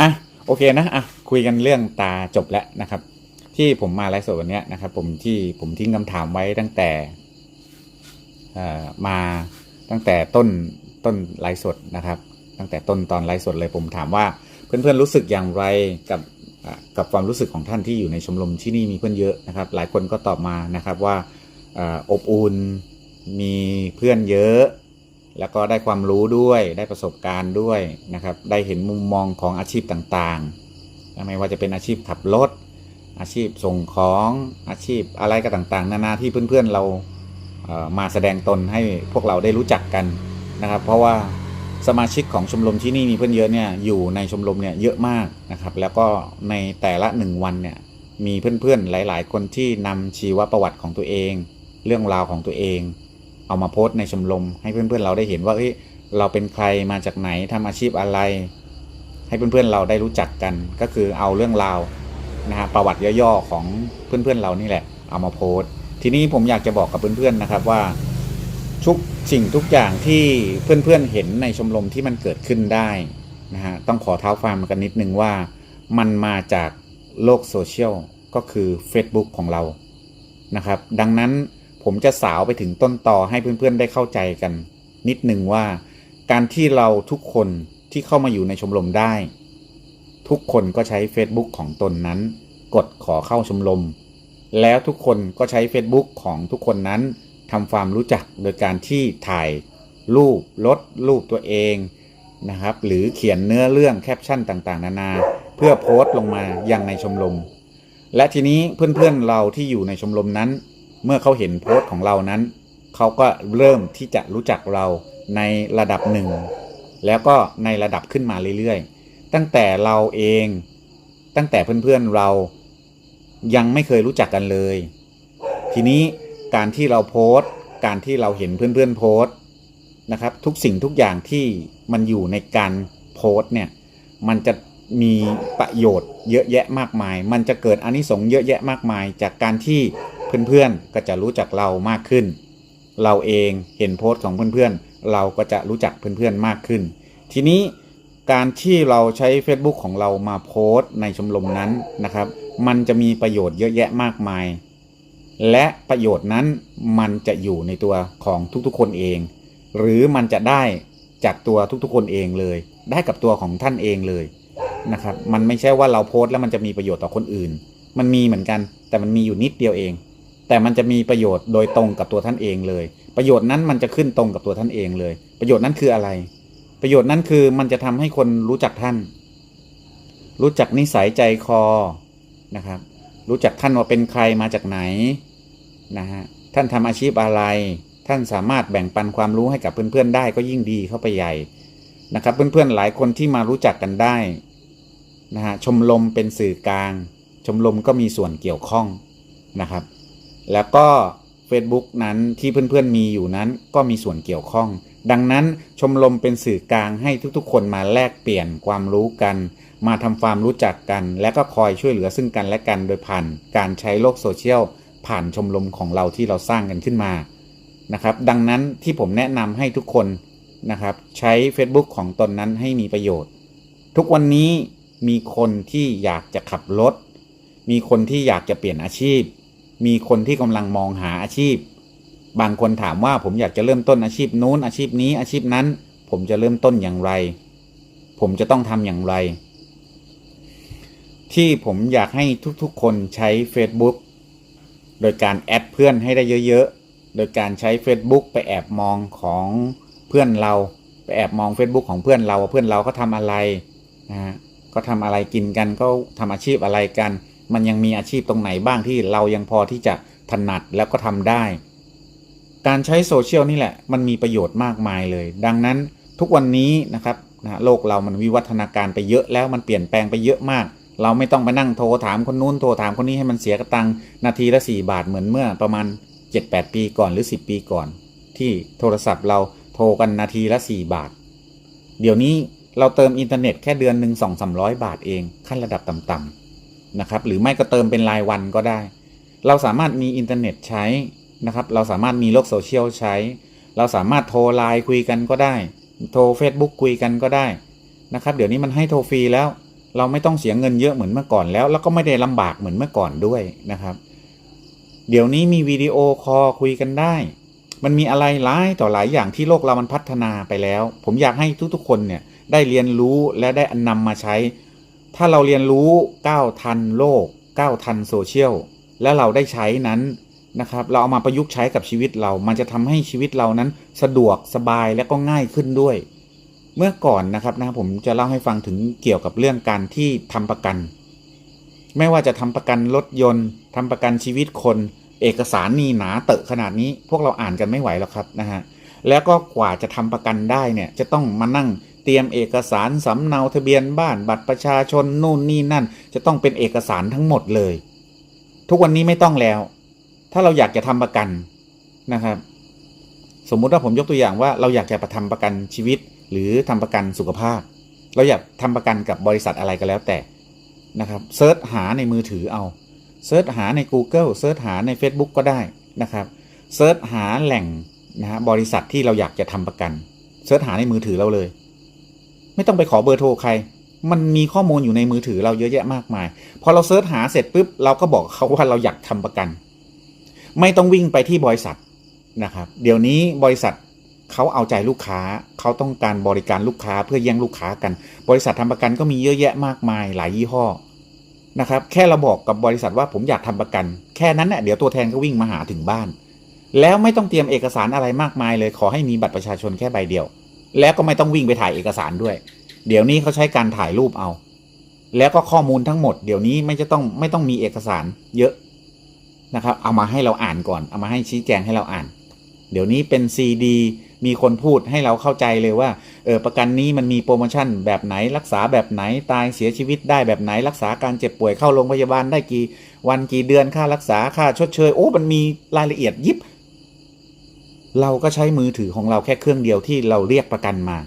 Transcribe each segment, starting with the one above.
อะโอเคนะอะคุยกันเรื่องตาจบแล้วนะครับ ที่ผมมาไลฟ์สดวันนี้นะครับ ผมที่ผมทิ้งคำถามไว้ตั้งแต่มาตั้งแต่ต้นต้นไลฟ์สดนะครับ ตั้งแต่ต้นตอนไลฟ์สดเลยผมถามว่าเพื่อนๆรู้สึกอย่างไรกับกับความรู้สึกของท่านที่อยู่ในชมรมที่นี่มีเพื่อนเยอะนะครับ หลายคนก็ตอบมานะครับว่าอบอุ่นมีเพื่อนเยอะ แล้วก็ได้ความรู้ด้วยได้ประสบการณ์ด้วยนะครับ ได้เห็นมุมมองของอาชีพต่างๆ ไม่ว่าจะเป็นอาชีพขับรถ อาชีพส่งของอาชีพอะไรก็ต่างๆ นานาที่เพื่อนๆเรามาแสดงตนให้พวกเราได้รู้จักกันนะครับ เพราะว่าสมาชิกของชมรมที่นี่มีเพื่อนเยอะเนี่ยอยู่ในชมรมเนี่ยเยอะมากนะครับ แล้วก็ในแต่ละหนึ่งวันเนี่ยมีเพื่อนๆหลาย ๆ คนที่นำชีวประวัติของตัวเอง เรื่องราวของตัวเอง เอามาโพสต์ในชมรมให้เพื่อนๆเราได้เห็นว่าเฮ้ยเราเป็นใครมาจากไหนทำอาชีพอะไร ให้เพื่อนๆเราได้รู้จักกัน ก็คือเอาเรื่องราวนะฮะประวัติย่อๆของเพื่อนๆเรานี่แหละ เอามาโพสต์ ทีนี้ผมอยากจะบอกกับเพื่อนๆนะครับว่าทุกสิ่งทุกอย่างที่เพื่อนๆเห็นในชมรมที่มันเกิดขึ้นได้นะฮะต้องขอเท้าความกันนิดนึงว่ามันมาจากโลกโซเชียลก็คือ Facebook ของเรานะครับ ดังนั้น ผมจะสาวไปถึงต้นต่อให้เพื่อนๆได้เข้าใจกัน นิดนึงว่า การที่เราทุกคนที่เข้ามาอยู่ในชมรมได้ ทุกคนก็ใช้ Facebook ของตนนั้น กดขอเข้าชมรมแล้วทุกคนก็ใช้ Facebook ของทุกคนนั้นทำความรู้จักโดยการที่ถ่ายรูปลดรูปตัวเองนะครับ หรือเขียนเนื้อเรื่องแคปชั่นต่างๆ นานา เพื่อโพสต์ลงมายังในชมรมและทีนี้เพื่อนๆเราที่อยู่ในชมรมนั้น เมื่อเขาเห็นโพสต์ของเรานั้น เขาก็เริ่มที่จะรู้จักเราในระดับหนึ่ง แล้วก็ในระดับขึ้นมาเรื่อยๆ ตั้งแต่เราเอง ตั้งแต่เพื่อนๆเรายังไม่เคยรู้จักกันเลย ทีนี้การที่เราโพสต์ การที่เราเห็นเพื่อนๆโพสต์นะครับ ทุกสิ่งทุกอย่างที่มันอยู่ในการโพสต์เนี่ย มันจะมีประโยชน์เยอะแยะมากมาย มันจะเกิดอานิสงส์เยอะแยะมากมาย จากการที่ เพื่อนๆก็จะรู้จักเรามากขึ้น เราเองเห็นโพสต์ของเพื่อนๆ เราก็จะรู้จักเพื่อนๆมากขึ้น ทีนี้การที่เราใช้ Facebook ของเรามาโพสต์ในชมรมนั้นนะครับ มันจะมีประโยชน์เยอะแยะมากมาย และประโยชน์นั้นมันจะอยู่ในตัวของทุกๆคนเอง หรือมันจะได้จากตัวทุกๆคนเองเลย ได้กับตัวของท่านเองเลยนะครับ มันไม่ใช่ว่าเราโพสต์แล้วมันจะมีประโยชน์ต่อคนอื่น มันมีเหมือนกัน แต่มันมีอยู่นิดเดียวเอง แต่มันจะมีประโยชน์โดยตรงกับตัวท่านเองเลย ประโยชน์นั้นมันจะขึ้นตรงกับตัวท่านเองเลย ประโยชน์นั้นคืออะไร ประโยชน์นั้นคือมันจะทำให้คนรู้จักท่าน รู้จักนิสัยใจคอนะครับ รู้จักท่านว่าเป็นใครมาจากไหนนะฮะท่านทำอาชีพอะไร ท่านสามารถแบ่งปันความรู้ให้กับเพื่อนๆได้ก็ยิ่งดีเข้าไปใหญ่นะครับ เพื่อนๆหลายคนที่มารู้จักกันได้นะฮะชมรมเป็นสื่อกลาง ชมรมก็มีส่วนเกี่ยวข้องนะครับ แล้วก็ Facebook นั้นที่เพื่อนๆมีอยู่นั้นก็มีส่วนเกี่ยวข้อง ดังนั้นชมรมเป็นสื่อกลางให้ทุกๆ คนมาแลกเปลี่ยนความรู้กัน มาทำความรู้จักกัน และก็คอยช่วยเหลือซึ่งกันและกันโดยผ่านการใช้โลกโซเชียลผ่านชมรมของเราที่เราสร้างกันขึ้นมานะครับ ดังนั้นที่ผมแนะนำให้ทุกคนนะครับ ใช้ Facebook ของตนนั้นให้มีประโยชน์ ทุกวันนี้มีคนที่อยากจะขับรถ มีคนที่อยากจะเปลี่ยนอาชีพ มีคนที่กำลังมองหาอาชีพ บางคนถามว่าผมอยากจะเริ่มต้นอาชีพนู้นอาชีพนี้อาชีพนั้น ผมจะเริ่มต้นอย่างไร ผมจะต้องทำอย่างไร ที่ผมอยากให้ทุกๆ คนใช้ Facebook โดยการแอดเพื่อนให้ได้เยอะๆ โดยการใช้ Facebook ไปแอบมองของเพื่อนเรา ไปแอบมอง Facebook ของเพื่อนเราว่าเพื่อนเราก็ทำอะไรนะฮะก็ทำอะไรกินกันก็ทำอาชีพอะไรกัน มันยังมีอาชีพตรงไหนบ้างที่เรายังพอที่จะถนัดแล้วก็ทำได้ การใช้โซเชียลนี่แหละ มันมีประโยชน์มากมายเลย ดังนั้นทุกวันนี้นะครับนะโลกเรามันวิวัฒนาการไปเยอะแล้วมันเปลี่ยนแปลงไปเยอะมาก เราไม่ต้องไปนั่งโทรถามคนนู้นโทรถามคนนี้ให้มันเสียกระตังนาทีละ4บาทเหมือนเมื่อประมาณ 7-8 ปีก่อนหรือ 10 ปีก่อน ที่โทรศัพท์เราโทรกันนาทีละ 4 บาท เดี๋ยวนี้เราเติมอินเทอร์เน็ตแค่เดือนหนึ่งสองสามร้อยบาทเองขั้นระดับต่ำๆ นะครับหรือไม่ก็เติมเป็นรายวันก็ได้ เราสามารถมีอินเทอร์เน็ตใช้นะครับเราสามารถมีโลกโซเชียลใช้ เราสามารถโทรไลน์คุยกันก็ได้ โทร Facebook คุยกันก็ได้นะครับเดี๋ยวนี้มันให้โทรฟรีแล้ว เราไม่ต้องเสียเงินเยอะเหมือนเมื่อก่อนแล้ว แล้วก็ไม่ได้ลำบากเหมือนเมื่อก่อนด้วยนะครับ เดี๋ยวนี้มีวิดีโอคอลคุยกันได้ มันมีอะไรหลายต่อหลายอย่างที่โลกเรามันพัฒนาไปแล้ว ผมอยากให้ทุกๆคนเนี่ยได้เรียนรู้และได้นำมาใช้ ถ้าเราเรียนรู้ก้าวทันโลกก้าวทันโซเชียลและเราได้ใช้นั้นนะครับ เราเอามาประยุกต์ใช้กับชีวิตเรา มันจะทำให้ชีวิตเรานั้นสะดวกสบายและก็ง่ายขึ้นด้วย เมื่อก่อนนะครับนะผมจะเล่าให้ฟังถึงเกี่ยวกับเรื่องการที่ทำประกัน ไม่ว่าจะทำประกันรถยนต์ทำประกันชีวิตคน เอกสารนี่หนาเตอะขนาดนี้ พวกเราอ่านกันไม่ไหวแล้วครับนะฮะแล้วก็กว่าจะทำประกันได้เนี่ยจะต้องมานั่ง เตรียมเอกสารสำเนาทะเบียนบ้านบัตรประชาชนนู่นนี่นั่น จะต้องเป็นเอกสารทั้งหมดเลย ทุกวันนี้ไม่ต้องแล้ว ถ้าเราอยากจะทำประกันนะครับ สมมุติว่าผมยกตัวอย่างว่าเราอยากจะประทำประกันชีวิต หรือทำประกันสุขภาพ เราอยากทำประกันกับบริษัทอะไรก็แล้วแต่นะครับเซิร์ชหาในมือถือเอาเซิร์ชหาใน Google เซิร์ชหาใน Facebook ก็ได้นะครับเซิร์ชหาแหล่งนะฮะบริษัทที่เราอยากจะทำประกันเซิร์ชหาในมือถือเราเลย ไม่ต้องไปขอเบอร์โทรใคร มันมีข้อมูลอยู่ในมือถือเราเยอะแยะมากมาย พอเราเซิร์ชหาเสร็จปุ๊บเราก็บอกเขาว่าเราอยากทำประกัน ไม่ต้องวิ่งไปที่บริษัทนะครับ เดี๋ยวนี้บริษัทเขาเอาใจลูกค้าเขาต้องการบริการลูกค้าเพื่อแย่งลูกค้ากัน บริษัททำประกันก็มีเยอะแยะมากมายหลายยี่ห้อนะครับ แค่เราบอกกับบริษัทว่าผมอยากทำประกัน แค่นั้นแหละเดี๋ยวตัวแทนก็วิ่งมาหาถึงบ้าน แล้วไม่ต้องเตรียมเอกสารอะไรมากมายเลยขอให้มีบัตรประชาชนแค่ใบเดียว แล้วก็ไม่ต้องวิ่งไปถ่ายเอกสารด้วย เดี๋ยวนี้เขาใช้การถ่ายรูปเอา แล้วก็ข้อมูลทั้งหมด เดี๋ยวนี้ไม่จะต้องไม่ต้องมีเอกสารเยอะนะครับ เอามาให้เราอ่านก่อน เอามาให้ชี้แจงให้เราอ่าน เดี๋ยวนี้เป็นซีดีมีคนพูดให้เราเข้าใจเลยว่าเออประกันนี้มันมีโปรโมชั่นแบบไหนรักษาแบบไหนตายเสียชีวิตได้แบบไหนรักษาการเจ็บป่วยเข้าโรงพยาบาลได้กี่ วันกี่เดือนค่ารักษาค่าชดเชยโอ้มันมีรายละเอียดยิบ เราก็ใช้มือถือของเราแค่เครื่องเดียวที่เราเรียกประกันมา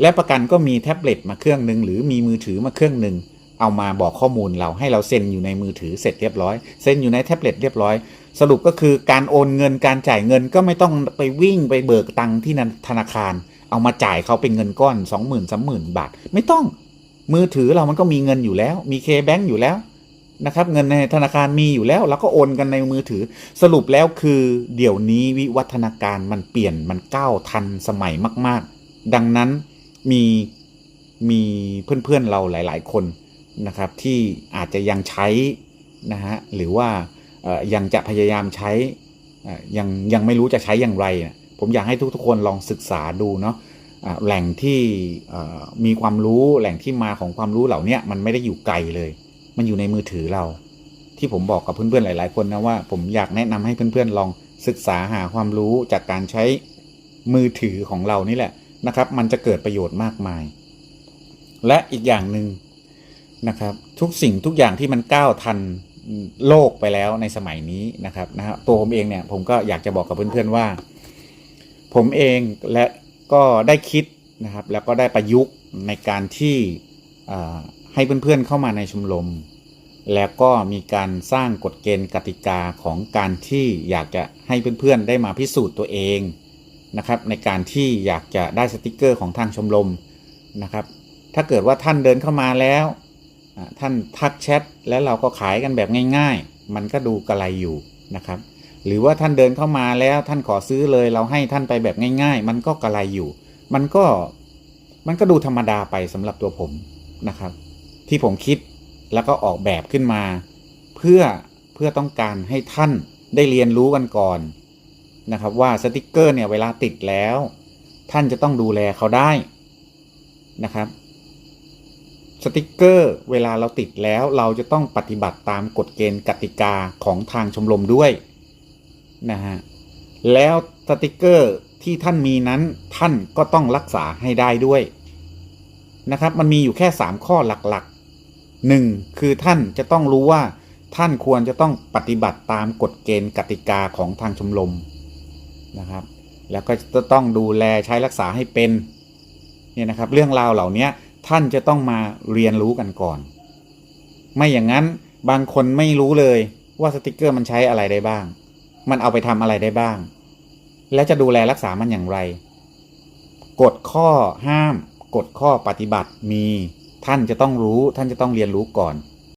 และประกันก็มีแท็บเล็ตมาเครื่องหนึ่งหรือมีมือถือมาเครื่องหนึ่งเอามาบอกข้อมูลเราให้เราเซ็นอยู่ในมือถือเสร็จเรียบร้อยเซ็นอยู่ในแท็บเล็ตเรียบร้อย สรุปก็คือการโอนเงินการจ่ายเงินก็ไม่ต้องไปวิ่งไปเบิกตังค์ที่ธนาคาร เอามาจ่ายเขาเป็นเงินก้อน 2 0 0 0 0 3 0 0 0 บาท ไม่ต้องมือถือเรามันก็มีเงินอยู่แล้ว มีเคแบงอยู่แล้ว นะครับเงินในธนาคารมีอยู่แล้วเราก็โอนกันในมือถือ สรุปแล้วคือเดี๋ยวนี้วิวัฒนาการมันเปลี่ยนมันก้าวทันสมัยมาก ๆ ดังนั้นมีมีเพื่อนๆเราหลาย ๆ คนนะครับที่อาจจะยังใช้นะฮะหรือว่ายังจะพยายามใช้เอ่อยังยังไม่รู้จะใช้อย่างไรนะผมอยากให้ทุกๆคนลองศึกษาดูเนาะแหล่งที่มีความรู้แหล่งที่มาของความรู้เหล่านี้มันไม่ได้อยู่ไกลเลย มันอยู่ในมือถือเรา ที่ผมบอกกับเพื่อนๆหลาย ๆ คนนะว่า ผมอยากแนะนำให้เพื่อนๆลองศึกษาหาความรู้จากการใช้มือถือของเรานี่แหละนะครับ มันจะเกิดประโยชน์มากมาย และอีกอย่างหนึ่งนะครับ ทุกสิ่งทุกอย่างที่มันก้าวทันโลกไปแล้วในสมัยนี้นะครับนะฮะตัวผมเองเนี่ยผมก็อยากจะบอกกับเพื่อนๆว่า ผมเองและก็ได้คิดนะครับ แล้วก็ได้ประยุกต์ในการที่อ่า ให้เพื่อนๆเข้ามาในชมรม แล้วก็มีการสร้างกฎเกณฑ์กติกาของการที่อยากจะให้เพื่อนๆได้มาพิสูจน์ตัวเองนะครับในการที่อยากจะได้สติกเกอร์ของทางชมรมนะครับ ถ้าเกิดว่าท่านเดินเข้ามาแล้ว ท่านทักแชทแล้วเราก็ขายกันแบบง่าย ๆ มันก็ดูกระไรอยู่นะครับ หรือว่าท่านเดินเข้ามาแล้วท่านขอซื้อเลยเราให้ท่านไปแบบง่าย ๆ มันก็กระไรอยู่ มันก็มันก็ดูธรรมดาไปสำหรับตัวผมนะครับ ที่ผมคิดแล้วก็ออกแบบขึ้นมา เพื่อเพื่อต้องการให้ท่านได้เรียนรู้กันก่อนนะครับว่าสติกเกอร์เนี่ยเวลาติดแล้ว ท่านจะต้องดูแลเขาได้นะครับสติกเกอร์เวลาเราติดแล้วเราจะต้องปฏิบัติตามกฎเกณฑ์กติกาของทางชมรมด้วยนะฮะแล้วสติกเกอร์ที่ท่านมีนั้นท่านก็ต้องรักษาให้ได้ด้วยนะครับมันมีอยู่แค่ 3 ข้อหลักๆ 1. คือท่านจะต้องรู้ว่าท่านควรจะต้องปฏิบัติตามกฎเกณฑ์กติกาของทางชมรมนะครับ แล้วก็จะต้องดูแลใช้รักษาให้เป็นเนี่ยนะครับ เรื่องราวเหล่านี้ท่านจะต้องมาเรียนรู้กันก่อน ไม่อย่างนั้นบางคนไม่รู้เลยว่าสติกเกอร์มันใช้อะไรได้บ้าง มันเอาไปทำอะไรได้บ้าง และจะดูแลรักษามันอย่างไร กฎข้อห้าม กฎข้อปฏิบัติมี ท่านจะต้องรู้ท่านจะต้องเรียนรู้ก่อน